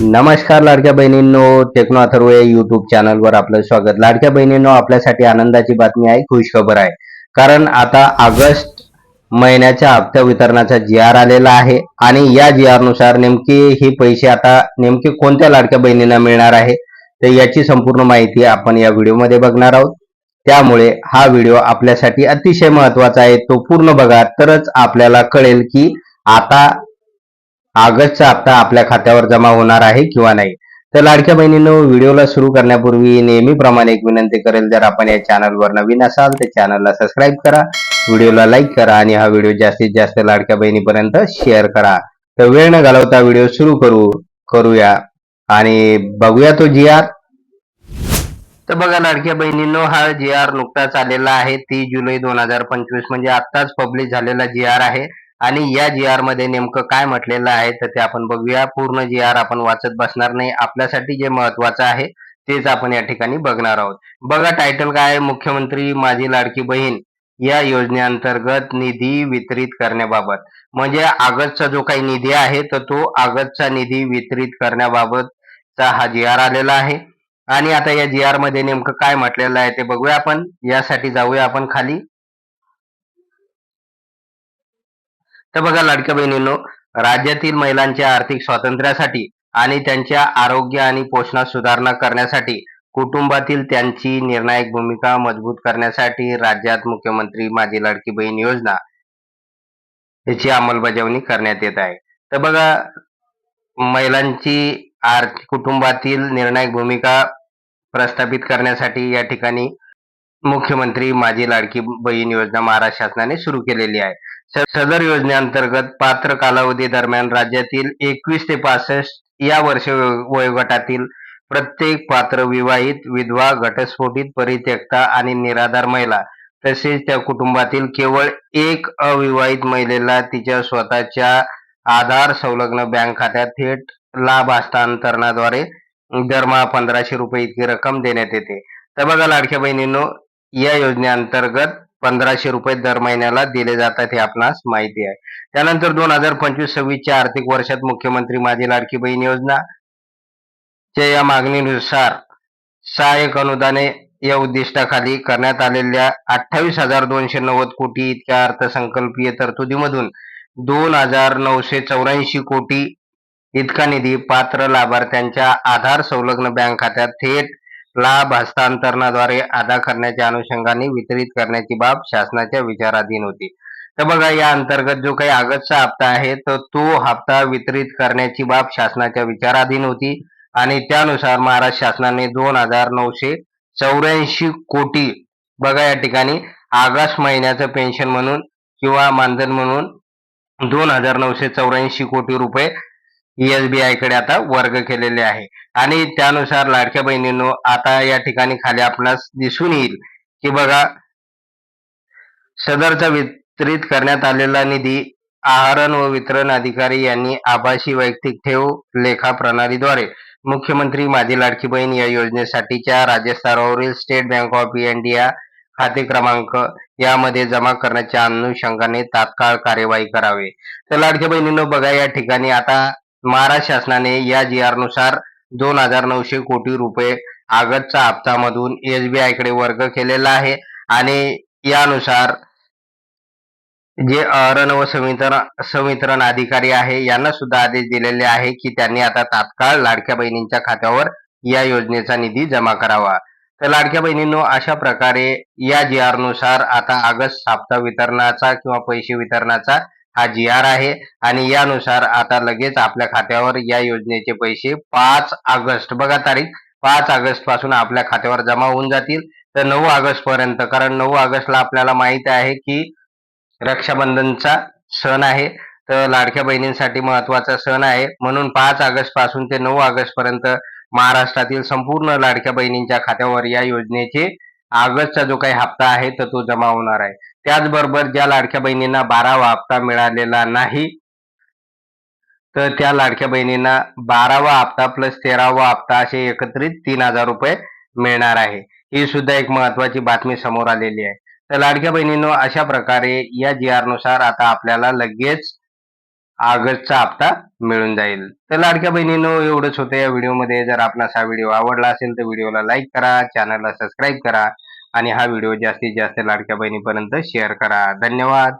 नमस्कार लाडक्या बहिणींनो टेक्नो अथर्व या युट्यूब चॅनलवर आपलं स्वागत. लाडक्या बहिणींनो आपल्यासाठी आनंदाची बातमी आहे खुश खबर आहे. कारण आता ऑगस्ट महिन्याच्या हप्त्या वितरणाचा जी आर आलेला आहे आणि या जी आरनुसार नेमके हे पैसे आता नेमके कोणत्या लाडक्या बहिणींना मिळणार आहे तर याची संपूर्ण माहिती आपण या व्हिडिओमध्ये बघणार आहोत. त्यामुळे हा व्हिडिओ आपल्यासाठी अतिशय महत्त्वाचा आहे तो पूर्ण बघा. तरच आपल्याला कळेल की आता ऑगस्टचा हप्ता आपल्या खात्यावर जमा होणार आहे किंवा नाही. तर लाडक्या बहिणींनो व्हिडिओला सुरू करण्यापूर्वी नेहमीप्रमाणे एक विनंती करेल जर आपण या चॅनलवर नवीन असाल तर चॅनलला सबस्क्राईब करा व्हिडिओला लाईक करा आणि हा व्हिडिओ जास्तीत जास्त लाडक्या बहिणीपर्यंत शेअर करा. तर वेळ न घालवता व्हिडिओ सुरू करू करूया आणि बघूया तो जी आर. तर बघा लाडक्या बहिणींनो हा जी आर नुकताच आलेला आहे तीस जुलै दोन हजार पंचवीस म्हणजे आत्ताच पब्लिश झालेला जी आर आहे. आणि या जी आरमध्ये नेमकं काय म्हटलेलं आहे तर ते आपण बघूया. पूर्ण जी आर आपण वाचत बसणार नाही. आपल्यासाठी जे महत्वाचं आहे तेच आपण या ठिकाणी बघणार आहोत. बघा टायटल काय आहे? मुख्यमंत्री माझी लाडकी बहीण या योजनेअंतर्गत निधी वितरित करण्याबाबत. म्हणजे आगतचा जो काही निधी आहे तर तो आगतचा निधी वितरित करण्याबाबतचा हा जी आर आलेला आहे. आणि आता या जी आरमध्ये नेमकं काय म्हटलेलं आहे ते बघूया आपण. यासाठी जाऊया आपण खाली. तर बघा लाडक्या बहिणींनो राज्यातील महिलांच्या आर्थिक स्वातंत्र्यासाठी आणि त्यांच्या आरोग्य आणि पोषणात सुधारणा करण्यासाठी कुटुंबातील त्यांची निर्णायक भूमिका मजबूत करण्यासाठी राज्यात मुख्यमंत्री माझी लाडकी बहीण योजना याची अंमलबजावणी करण्यात येत आहे. तर बघा महिलांची आर्थिक कुटुंबातील निर्णायक भूमिका प्रस्थापित करण्यासाठी या ठिकाणी मुख्यमंत्री माझी लाडकी बहीण योजना महाराष्ट्र शासनाने सुरू केलेली आहे. सदर योजनेअंतर्गत पात्र कालावधी दरम्यान राज्यातील एकवीस ते पासष्ट या वर्ष वयोगटातील प्रत्येक पात्र विवाहित विधवा घटस्फोटित परित्यक्ता आणि निराधार महिला तसेच त्या कुटुंबातील केवळ एक अविवाहित महिलेला तिच्या स्वतःच्या आधार संलग्न बँक खात्यात थेट लाभ हस्तांतरणाद्वारे दरमहा पंधराशे रुपये इतकी रक्कम देण्यात येते. तर बघा लाडक्या बहिणींनो या योजनेअंतर्गत पंधराशे रुपये दर महिन्याला दिले जातात हे आपणास माहिती आहे. त्यानंतर दोन हजार पंचवीस सव्वीसच्या आर्थिक वर्षात मुख्यमंत्री माझी लाडकी बहीण योजना च्या या मागणीनुसार सहाय्यक अनुदाने या उद्दिष्टाखाली करण्यात आलेल्या अठ्ठावीस हजार दोनशे नव्वद कोटी इतक्या अर्थसंकल्पीय तरतुदीमधून दोन हजार नऊशे चौऱ्याऐंशी कोटी इतका निधी पात्र लाभार्थ्यांच्या आधार संलग्न बँक खात्यात थेट लाभ हस्तांतरणाद्वारे अदा करण्याच्या अनुषंगाने वितरित करण्याची बाब शासनाच्या विचाराधीन होती. तर बघा या अंतर्गत जो काही आगतचा हप्ता आहे तर तो हप्ता वितरित करण्याची बाब शासनाच्या विचाराधीन होती. आणि त्यानुसार महाराष्ट्र शासनाने दोन हजार नऊशे चौऱ्याऐंशी कोटी बघा या ठिकाणी ऑगस्ट महिन्याचं पेन्शन म्हणून किंवा मानधन म्हणून दोन हजार नऊशे चौऱ्याऐंशी कोटी रुपये एसबीआयकडे आता वर्ग केलेले आहे. आणि त्यानुसार लाडक्या बहिणींनो आता या ठिकाणी खाली आपणास दिसून येईल की बघा सदरचा वितरित करण्यात आलेला निधी आहरण व वितरण अधिकारी यांनी आभासी वैयक्तिक ठेव लेखा प्रणालीद्वारे मुख्यमंत्री माझी लाडकी बहीण या योजनेसाठीच्या राज्यस्तरावरील स्टेट बँक ऑफ इंडिया खाते क्रमांक यामध्ये जमा करण्याच्या अनुषंगाने तात्काळ कार्यवाही करावे. तर लाडक्या बहिणींनो बघा या ठिकाणी आता महाराष्ट्र शासनाने या जी आरनुसार दोन हजार नऊशे कोटी रुपये ऑगस्टचा हप्तामधून एसबीआयकडे वर्ग केलेला आहे. आणि यानुसार जे अरण व संवितरण संवितरण अधिकारी आहे यांना सुद्धा आदेश दिलेले आहे की त्यांनी आता तात्काळ लाडक्या बहिणींच्या खात्यावर या योजनेचा निधी जमा करावा. तर लाडक्या बहिणींनो अशा प्रकारे या जी आरनुसार आता ऑगस्ट हप्ता वितरणाचा किंवा पैसे वितरणाचा हा जी आर आहे. आणि यानुसार आता लगेच आपल्या खात्यावर या योजनेचे पैसे पाच ऑगस्ट बघा तारीख पाच ऑगस्टपासून आपल्या खात्यावर जमा होऊन जातील. तर नऊ ऑगस्ट पर्यंत कारण नऊ ऑगस्टला आपल्याला माहीत आहे की रक्षाबंधनचा सण आहे. तर लाडक्या बहिणींसाठी महत्त्वाचा सण आहे. म्हणून पाच ऑगस्टपासून ते नऊ ऑगस्ट पर्यंत महाराष्ट्रातील संपूर्ण लाडक्या बहिणींच्या खात्यावर या योजनेचे ऑगस्टचा जो काही हप्ता आहे तर तो जमा होणार आहे. त्याचबरोबर ज्या लाडक्या बहिणींना बारावा हप्ता मिळालेला नाही तर त्या लाडक्या बहिणींना बारावा हप्ता प्लस तेरावा हप्ता असे एकत्रित तीन हजार रुपये मिळणार आहे. ही सुद्धा एक महत्वाची बातमी समोर आलेली आहे. तर लाडक्या बहिणींनो अशा प्रकारे या जी आरनुसार आता आपल्याला लगेच ऑगस्टचा हप्ता मिळून जाईल. तर लाडक्या बहिणींनो एवढंच होतं या व्हिडिओमध्ये जर आपणास हा व्हिडिओ आवडला असेल तर व्हिडिओला लाईक करा चॅनलला सबस्क्राईब करा. आणि हा व्हिडिओ जास्तीत जास्त लाडक्या बहिणीपर्यंत शेअर करा. धन्यवाद.